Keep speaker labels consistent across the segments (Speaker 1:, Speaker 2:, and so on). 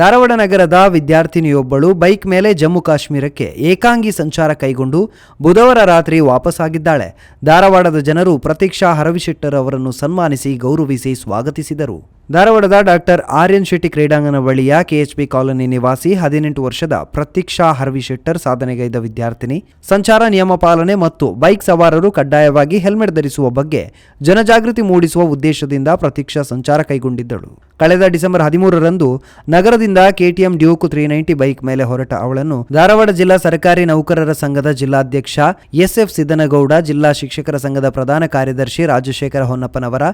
Speaker 1: ಧಾರವಾಡ ನಗರದ ವಿದ್ಯಾರ್ಥಿನಿಯೊಬ್ಬಳು ಬೈಕ್ ಮೇಲೆ ಜಮ್ಮು ಕಾಶ್ಮೀರಕ್ಕೆ ಏಕಾಂಗಿ ಸಂಚಾರ ಕೈಗೊಂಡು ಬುಧವಾರ ರಾತ್ರಿ ವಾಪಸ್ಸಾಗಿದ್ದಾಳೆ ಧಾರವಾಡದ ಜನರು ಪ್ರತೀಕ್ಷಾ ಹರವಿಶೆಟ್ಟರ್ ಅವರನ್ನು ಸನ್ಮಾನಿಸಿ ಗೌರವಿಸಿ ಸ್ವಾಗತಿಸಿದರು. ಧಾರವಾಡದ ಡಾಕ್ಟರ್ ಆರ್ಯನ್ ಶೆಟ್ಟಿ ಕ್ರೀಡಾಂಗಣ ಬಳಿಯ ಕೆಎಚ್ಪಿ ಕಾಲೋನಿ ನಿವಾಸಿ ಹದಿನೆಂಟು ವರ್ಷದ ಪ್ರತೀಕ್ಷಾ ಹರ್ವಿಶೆಟ್ಟರ್ ಸಾಧನೆಗೈದ ವಿದ್ಯಾರ್ಥಿನಿ. ಸಂಚಾರ, ನಿಯಮ ಪಾಲನೆ ಮತ್ತು ಬೈಕ್ ಸವಾರರು ಕಡ್ಡಾಯವಾಗಿ ಹೆಲ್ಮೆಟ್ ಧರಿಸುವ ಬಗ್ಗೆ ಜನಜಾಗೃತಿ ಮೂಡಿಸುವ ಉದ್ದೇಶದಿಂದ ಪ್ರತೀಕ್ಷಾ ಸಂಚಾರ ಕೈಗೊಂಡಿದ್ದಳು. ಕಳೆದ ಡಿಸೆಂಬರ್ ಹದಿಮೂರರಂದು ನಗರದಿಂದ KTM Duke three ninety bike ಮೇಲೆ ಹೊರಟ ಅವಳನ್ನು ಧಾರವಾಡ ಜಿಲ್ಲಾ ಸರ್ಕಾರಿ ನೌಕರರ ಸಂಘದ ಜಿಲ್ಲಾಧ್ಯಕ್ಷ ಎಸ್ಎಫ್ ಸಿದ್ದನಗೌಡ, ಜಿಲ್ಲಾ ಶಿಕ್ಷಕರ ಸಂಘದ ಪ್ರಧಾನ ಕಾರ್ಯದರ್ಶಿ ರಾಜಶೇಖರ ಹೊನ್ನಪ್ಪನವರ,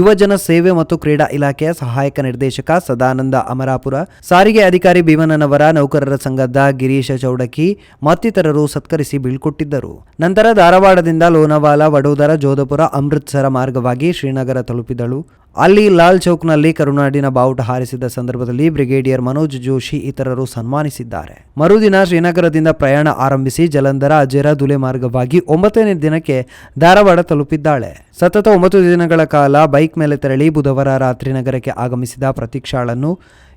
Speaker 1: ಯುವಜನ ಸೇವೆ ಮತ್ತು ಕ್ರೀಡಾ ಇಲಾಖೆಯ ಸಹಾಯಕ ನಿರ್ದೇಶಕ ಸದಾನಂದ ಅಮರಾಪುರ, ಸಾರಿಗೆ ಅಧಿಕಾರಿ ಭೀಮನವರ ನೌಕರರ ಸಂಘದ ಗಿರೀಶ ಚೌಡಕಿ ಮತ್ತಿತರರು ಸತ್ಕರಿಸಿ ಬೀಳ್ಕೊಟ್ಟಿದ್ದರು ನಂತರ ಧಾರವಾಡದಿಂದ ಲೋನವಾಲ, ವಡೋದರ, ಜೋಧಪುರ, ಅಮೃತ್ಸರ ಮಾರ್ಗವಾಗಿ ಶ್ರೀನಗರ ತಲುಪಿದಳು. ಅಲ್ಲಿ ಲಾಲ್ ಚೌಕ್ನಲ್ಲಿ ಕರುನಾಡಿನ ಬಾವುಟ ಹಾರಿಸಿದ ಸಂದರ್ಭದಲ್ಲಿ ಬ್ರಿಗೇಡಿಯರ್ ಮನೋಜ್ ಜೋಶಿ ಇತರರು ಸನ್ಮಾನಿಸಿದ್ದಾರೆ. ಮರುದಿನ ಶ್ರೀನಗರದಿಂದ ಪ್ರಯಾಣ ಆರಂಭಿಸಿ ಜಲಂಧರ, ಅಜೇರ ದುಲೆ ಮಾರ್ಗವಾಗಿ ಒಂಬತ್ತನೇ ದಿನಕ್ಕೆ ಧಾರವಾಡ ತಲುಪಿದ್ದಾಳೆ. ಸತತ ಒಂಬತ್ತು ದಿನಗಳ ಕಾಲ ಬೈಕ್ ಮೇಲೆ ತೆರಳಿ ಬುಧವಾರ ರಾತ್ರಿ ನಗರಕ್ಕೆ ಆಗಮಿಸಿದ ಪ್ರತೀಕ್ಷಾಳನ್ನು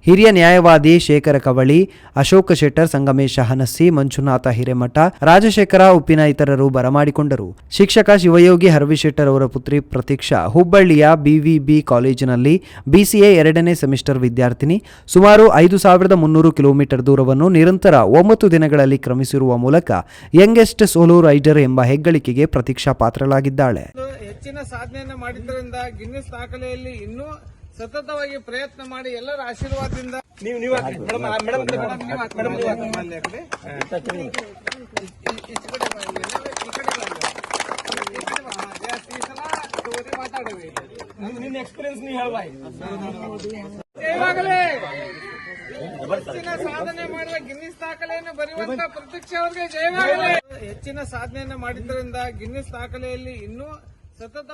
Speaker 1: ಹಿರಿಯ ನ್ಯಾಯವಾದಿ ಶೇಖರ ಕವಳಿ, ಅಶೋಕ ಶೆಟ್ಟರ್, ಸಂಗಮೇಶ ಹನಸ್ಸಿ, ಮಂಜುನಾಥ ಹಿರೇಮಠ, ರಾಜಶೇಖರ ಉಪ್ಪಿನ ಇತರರು ಬರಮಾಡಿಕೊಂಡರು. ಶಿಕ್ಷಕ ಶಿವಯೋಗಿ ಹರವಿಶೆಟ್ಟರ್ ಅವರ ಪುತ್ರಿ ಪ್ರತೀಕ್ಷಾ, ಹುಬ್ಬಳ್ಳಿಯ ಬಿವಿಬಿ ಕಾಲೇಜಿನಲ್ಲಿ ಬಿಸಿಎ ಎರಡನೇ ಸೆಮಿಸ್ಟರ್ ವಿದ್ಯಾರ್ಥಿನಿ, ಸುಮಾರು ಐದು ಸಾವಿರದ ಮುನ್ನೂರು ಕಿಲೋಮೀಟರ್ ದೂರವನ್ನು ನಿರಂತರ ಒಂಬತ್ತು ದಿನಗಳಲ್ಲಿ ಕ್ರಮಿಸಿರುವ ಮೂಲಕ ಯಂಗೆಸ್ಟ್ ಸೋಲೋ ರೈಡರ್ ಎಂಬ ಹೆಗ್ಗಳಿಕೆಗೆ ಪ್ರತೀಕ್ಷಾ ಪಾತ್ರಳಾಗಿದ್ದಾಳೆ.
Speaker 2: ಹೆಚ್ಚಿನ ಸಾಧನೆಯನ್ನು ಮಾಡಿದ್ದರಿಂದ ಗಿನ್ನಿಸ್ ದಾಖಲೆಯಲ್ಲಿ ಇನ್ನೂ ಸತತವಾಗಿ ಪ್ರಯತ್ನ ಮಾಡಿ ಎಲ್ಲರ ಆಶೀರ್ವಾದದಿಂದ ನೀವು ನೀವು ನೀವು ನೀವು ನಿನ್ನ ಎಕ್ಸ್ಪೀರಿಯನ್ಸ್ ನೀ ಹೇಳ್ಬಾ ಹೆಚ್ಚಿನ ಸಾಧನೆ ಮಾಡಿದ ಗಿನ್ನಿಸ್ ದಾಖಲೆಯನ್ನು ಬರೆಯುವಂತ ಪ್ರತ್ಯಕ್ಷ ಅವರಿಗೆ ಜಯವಾಗಲೇ. ಹೆಚ್ಚಿನ ಸಾಧನೆಯನ್ನು ಮಾಡಿದ್ದರಿಂದ ಗಿನ್ನಿಸ್ ದಾಖಲೆಯಲ್ಲಿ ಇನ್ನೂ ಸತತ